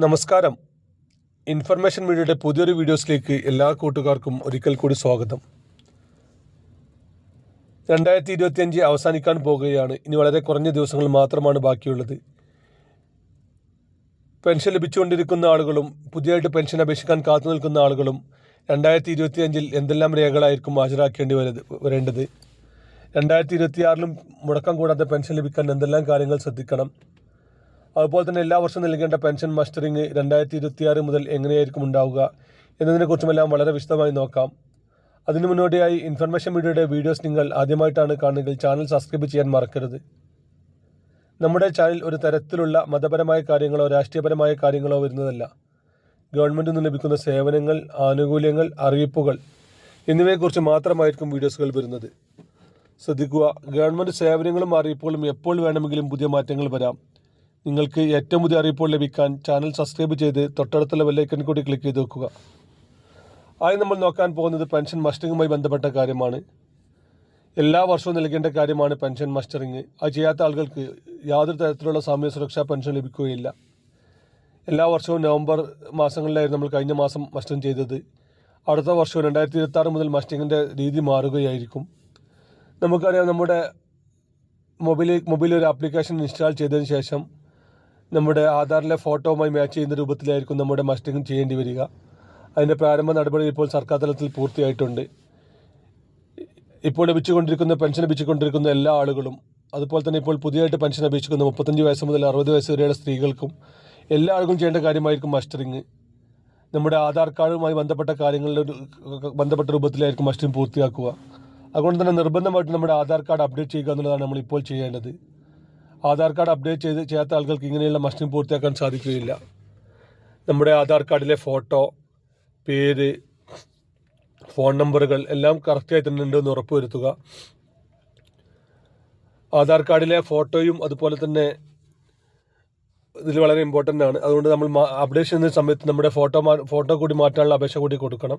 നമസ്കാരം. ഇൻഫർമേഷൻ മീഡിയയുടെ പുതിയൊരു വീഡിയോസിലേക്ക് എല്ലാ കൂട്ടുകാർക്കും ഒരിക്കൽ കൂടി സ്വാഗതം. രണ്ടായിരത്തി ഇരുപത്തിയഞ്ച് അവസാനിക്കാൻ പോകുകയാണ്. ഇനി വളരെ കുറഞ്ഞ ദിവസങ്ങൾ മാത്രമാണ് ബാക്കിയുള്ളത്. പെൻഷൻ ലഭിച്ചുകൊണ്ടിരിക്കുന്ന ആളുകളും പുതിയതായിട്ട് പെൻഷൻ അപേക്ഷിക്കാൻ കാത്തു നിൽക്കുന്ന ആളുകളും രണ്ടായിരത്തി ഇരുപത്തിയഞ്ചിൽ എന്തെല്ലാം രേഖകളായിരിക്കും ഹാജരാക്കേണ്ടി വരത് വരേണ്ടത്? രണ്ടായിരത്തി ഇരുപത്തിയാറിലും മുടക്കം കൂടാതെ പെൻഷൻ ലഭിക്കാൻ എന്തെല്ലാം കാര്യങ്ങൾ ശ്രദ്ധിക്കണം? അതുപോലെ തന്നെ എല്ലാ വർഷവും നൽകേണ്ട പെൻഷൻ മസ്റ്ററിങ് രണ്ടായിരത്തി ഇരുപത്തിയാറ് മുതൽ എങ്ങനെയായിരിക്കും ഉണ്ടാവുക എന്നതിനെക്കുറിച്ചുമെല്ലാം വളരെ വിശദമായി നോക്കാം. അതിനു മുന്നോടിയായി ഇൻഫർമേഷൻ മീഡിയയുടെ വീഡിയോസ് നിങ്ങൾ ആദ്യമായിട്ടാണ് കാണുന്നതെങ്കിൽ ചാനൽ സബ്സ്ക്രൈബ് ചെയ്യാൻ മറക്കരുത്. നമ്മുടെ ചാനൽ ഒരു തരത്തിലുള്ള മതപരമായ കാര്യങ്ങളോ രാഷ്ട്രീയപരമായ കാര്യങ്ങളോ വരുന്നതല്ല. ഗവൺമെന്റിൽ നിന്ന് ലഭിക്കുന്ന സേവനങ്ങൾ ആനുകൂല്യങ്ങൾ അറിയിപ്പുകൾ എന്നിവയെക്കുറിച്ച് മാത്രമായിരിക്കും വീഡിയോസുകൾ വരുന്നത്. ശ്രദ്ധിക്കുക ഗവൺമെന്റ് സേവനങ്ങളും അറിയിപ്പുകളും എപ്പോൾ വേണമെങ്കിലും പുതിയ മാറ്റങ്ങൾ വരാം. നിങ്ങൾക്ക് ഏറ്റവും പുതിയ അറിയിപ്പുകൾ ലഭിക്കാൻ ചാനൽ സബ്സ്ക്രൈബ് ചെയ്ത് തൊട്ടടുത്തുള്ള ബെല്ലൈക്കൺ കൂടി ക്ലിക്ക് ചെയ്ത് വെക്കുക. ആദ്യം നമ്മൾ നോക്കാൻ പോകുന്നത് പെൻഷൻ മസ്റ്ററിങ്ങുമായി ബന്ധപ്പെട്ട കാര്യമാണ്. എല്ലാ വർഷവും നൽകേണ്ട കാര്യമാണ് പെൻഷൻ മസ്റ്ററിങ് അത് ചെയ്യാത്ത ആളുകൾക്ക് യാതൊരു തരത്തിലുള്ള സാമൂഹ്യ സുരക്ഷാ പെൻഷൻ ലഭിക്കുകയില്ല. എല്ലാ വർഷവും നവംബർ മാസങ്ങളിലായിരുന്നു നമ്മൾ കഴിഞ്ഞ മാസം മസ്റ്ററിങ് ചെയ്തത്. അടുത്ത വർഷവും രണ്ടായിരത്തി ഇരുപത്തി മുതൽ മസ്റ്ററിങ്ങിന്റെ രീതി മാറുകയായിരിക്കും. നമുക്കറിയാം നമ്മുടെ മൊബൈൽ മൊബൈലിൽ ഒരു ആപ്ലിക്കേഷൻ ഇൻസ്റ്റാൾ ചെയ്തതിന് ശേഷം നമ്മുടെ ആധാറിലെ ഫോട്ടോവുമായി മാച്ച് ചെയ്യുന്ന രൂപത്തിലായിരിക്കും നമ്മുടെ മസ്റ്റിംഗ് ചെയ്യേണ്ടി വരിക. അതിന്റെ പ്രാരംഭ നടപടി ഇപ്പോൾ സർക്കാർ തലത്തിൽ പൂർത്തിയായിട്ടുണ്ട്. ഇപ്പോൾ ലഭിച്ചുകൊണ്ടിരിക്കുന്ന പെൻഷൻ ലഭിച്ചുകൊണ്ടിരിക്കുന്ന എല്ലാ ആളുകളും അതുപോലെ തന്നെ ഇപ്പോൾ പുതിയതായിട്ട് പെൻഷൻ അപേക്ഷിക്കുന്ന മുപ്പത്തഞ്ച് വയസ്സ് മുതൽ അറുപത് വയസ്സ് വരെയുള്ള സ്ത്രീകൾക്കും എല്ലാ ആളുകളും ചെയ്യേണ്ട കാര്യമായിരിക്കും മസ്റ്ററിങ് നമ്മുടെ ആധാർ കാർഡുമായി ബന്ധപ്പെട്ട കാര്യങ്ങളുടെ ബന്ധപ്പെട്ട രൂപത്തിലായിരിക്കും മസ്റ്ററിങ് പൂർത്തിയാക്കുക. അതുകൊണ്ട് തന്നെ നിർബന്ധമായിട്ട് നമ്മുടെ ആധാർ കാർഡ് അപ്ഡേറ്റ് ചെയ്യുക എന്നുള്ളതാണ് നമ്മൾ ഇപ്പോൾ ചെയ്യേണ്ടത്. ആധാർ കാർഡ് അപ്ഡേറ്റ് ചെയ്ത് ചെയ്യാത്ത ആളുകൾക്ക് ഇങ്ങനെയുള്ള മസ്റ്റിംഗ് പൂർത്തിയാക്കാൻ സാധിക്കുകയില്ല. നമ്മുടെ ആധാർ കാർഡിലെ ഫോട്ടോ പേര് ഫോൺ നമ്പറുകൾ എല്ലാം കറക്റ്റായി തന്നെ ഉണ്ടെന്ന് ഉറപ്പുവരുത്തുക ആധാർ കാർഡിലെ ഫോട്ടോയും അതുപോലെ തന്നെ ഇതിൽ വളരെ ഇമ്പോർട്ടന്റ് ആണ്. അതുകൊണ്ട് നമ്മൾ അപ്ഡേഷൻ ചെയ്യുന്ന സമയത്ത് നമ്മുടെ ഫോട്ടോ ഫോട്ടോ കൂടി മാറ്റാനുള്ള അപേക്ഷ കൂടി കൊടുക്കണം.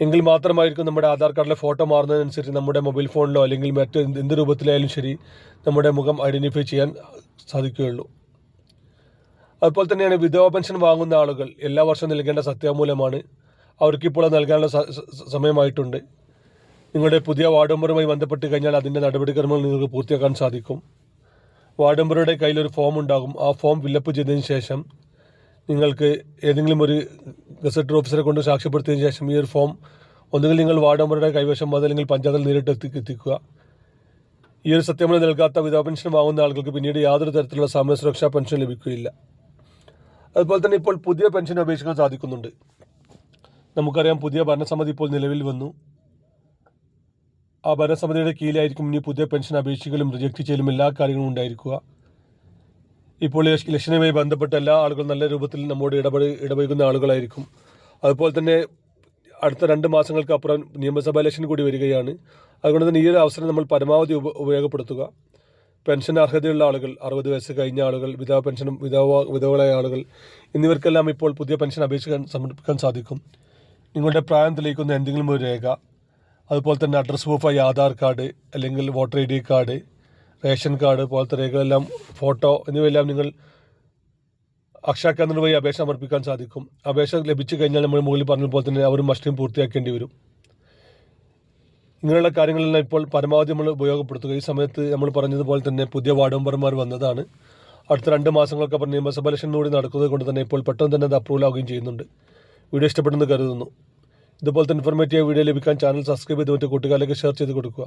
എങ്കിൽ മാത്രമായിരിക്കും നമ്മുടെ ആധാർ കാർഡിലെ ഫോട്ടോ മാറുന്നതിനനുസരിച്ച് നമ്മുടെ മൊബൈൽ ഫോണിലോ അല്ലെങ്കിൽ മറ്റ് എന്ത് രൂപത്തിലായാലും ശരി നമ്മുടെ മുഖം ഐഡന്റിഫൈ ചെയ്യാൻ സാധിക്കുകയുള്ളൂ. അതുപോലെ തന്നെയാണ് വിധവ പെൻഷൻ വാങ്ങുന്ന ആളുകൾ എല്ലാ വർഷവും നൽകേണ്ട സത്യാമൂലമാണ്. അവർക്കിപ്പോൾ നൽകാനുള്ള സമയമായിട്ടുണ്ട്. നിങ്ങളുടെ പുതിയ വാർഡ് മെമ്പറുമായി ബന്ധപ്പെട്ട് കഴിഞ്ഞാൽ അതിന്റെ നടപടിക്രമങ്ങൾ നിങ്ങൾക്ക് പൂർത്തിയാക്കാൻ സാധിക്കും. വാർഡ് മെമ്പറുടെ കയ്യിലൊരു ഫോം ഉണ്ടാകും ആ ഫോം ഫില്ലപ്പ് ചെയ്തതിന് ശേഷം നിങ്ങൾക്ക് ഏതെങ്കിലും ഒരു ഗസറ്റ് ഓഫീസറെ കൊണ്ട് സാക്ഷ്യപ്പെടുത്തിയതിനു ശേഷം ഈ ഒരു ഫോം ഒന്നുകിൽ നിങ്ങൾ വാർഡ് മെമ്പറുടെ കൈവശം അതല്ലെങ്കിൽ പഞ്ചായത്തിൽ നേരിട്ട് എത്തി എത്തിക്കുക. ഈ ഒരു സത്യമൂലം നൽകാത്ത വിധാ പെൻഷൻ വാങ്ങുന്ന ആളുകൾക്ക് പിന്നീട് യാതൊരു തരത്തിലുള്ള സാമൂഹ്യ സുരക്ഷാ പെൻഷൻ ലഭിക്കുകയില്ല. അതുപോലെ തന്നെ ഇപ്പോൾ പുതിയ പെൻഷൻ അപേക്ഷിക്കാൻ സാധിക്കുന്നുണ്ട്. നമുക്കറിയാം പുതിയ ഭരണസമിതി ഇപ്പോൾ നിലവിൽ വന്നു. ആ ഭരണസമിതിയുടെ കീഴിലായിരിക്കും ഇനി പുതിയ പെൻഷൻ അപേക്ഷകളും റിജക്റ്റ് ചെയ്യലും എല്ലാ കാര്യങ്ങളും ഉണ്ടായിരിക്കുക. ഇപ്പോൾ ഇലക്ഷനുമായി ബന്ധപ്പെട്ട എല്ലാ ആളുകളും നല്ല രൂപത്തിൽ നമ്മോട് ഇടപെട ഇടപെടുന്ന ആളുകളായിരിക്കും. അതുപോലെ തന്നെ അടുത്ത രണ്ട് മാസങ്ങൾക്ക് അപ്പുറം നിയമസഭാ ഇലക്ഷൻ കൂടി വരികയാണ്. അതുകൊണ്ട് തന്നെ ഈ ഒരു അവസരം നമ്മൾ പരമാവധി ഉപ ഉപയോഗപ്പെടുത്തുക. പെൻഷൻ അർഹതയുള്ള ആളുകൾ അറുപത് വയസ്സ് കഴിഞ്ഞ ആളുകൾ വിധവ പെൻഷനും വിധവ വിധവകളായ ആളുകൾ എന്നിവർക്കെല്ലാം ഇപ്പോൾ പുതിയ പെൻഷൻ അപേക്ഷിക്കാൻ സമർപ്പിക്കാൻ സാധിക്കും. നിങ്ങളുടെ പ്രായം തെളിയിക്കുന്ന എന്തെങ്കിലും ഒരു രേഖ അതുപോലെ തന്നെ അഡ്രസ് പ്രൂഫായി ആധാർ കാർഡ് അല്ലെങ്കിൽ voter I D card ration card പോലത്തെ രേഖകളെല്ലാം ഫോട്ടോ എന്നിവയെല്ലാം നിങ്ങൾ അക്ഷയ കേന്ദ്രം വഴി അപേക്ഷ സമർപ്പിക്കാൻ സാധിക്കും. അപേക്ഷ ലഭിച്ചു കഴിഞ്ഞാൽ നമ്മൾ മുകളിൽ പറഞ്ഞ പോലെ തന്നെ അവരും മസ്റ്റിംഗ് പൂർത്തിയാക്കേണ്ടി വരും. ഇങ്ങനെയുള്ള കാര്യങ്ങളെല്ലാം ഇപ്പോൾ പരമാവധി നമ്മൾ ഉപയോഗപ്പെടുത്തുക. ഈ സമയത്ത് നമ്മൾ പറഞ്ഞതുപോലെ തന്നെ പുതിയ വാർഡ് മെമ്പർമാർ വന്നതാണ്. അടുത്ത രണ്ട് മാസങ്ങളൊക്കെ പറഞ്ഞ് നിയമസഭ ഇലക്ഷൻ കൂടി നടക്കുന്നത് കൊണ്ട് തന്നെ ഇപ്പോൾ പെട്ടെന്ന് തന്നെ അത് അപ്രൂവൽ ആവുകയും ചെയ്യുന്നുണ്ട്. വീഡിയോ ഇഷ്ടപ്പെടുന്നു കരുതുന്നു. ഇതുപോലത്തെ ഇൻഫോർമേറ്റീവ് വീഡിയോ ലഭിക്കാൻ ചാനൽ സബ്സ്ക്രൈബ് ചെയ്ത് മറ്റേ കൂട്ടുകാരിലേക്ക് ഷെയർ ചെയ്ത് കൊടുക്കുക.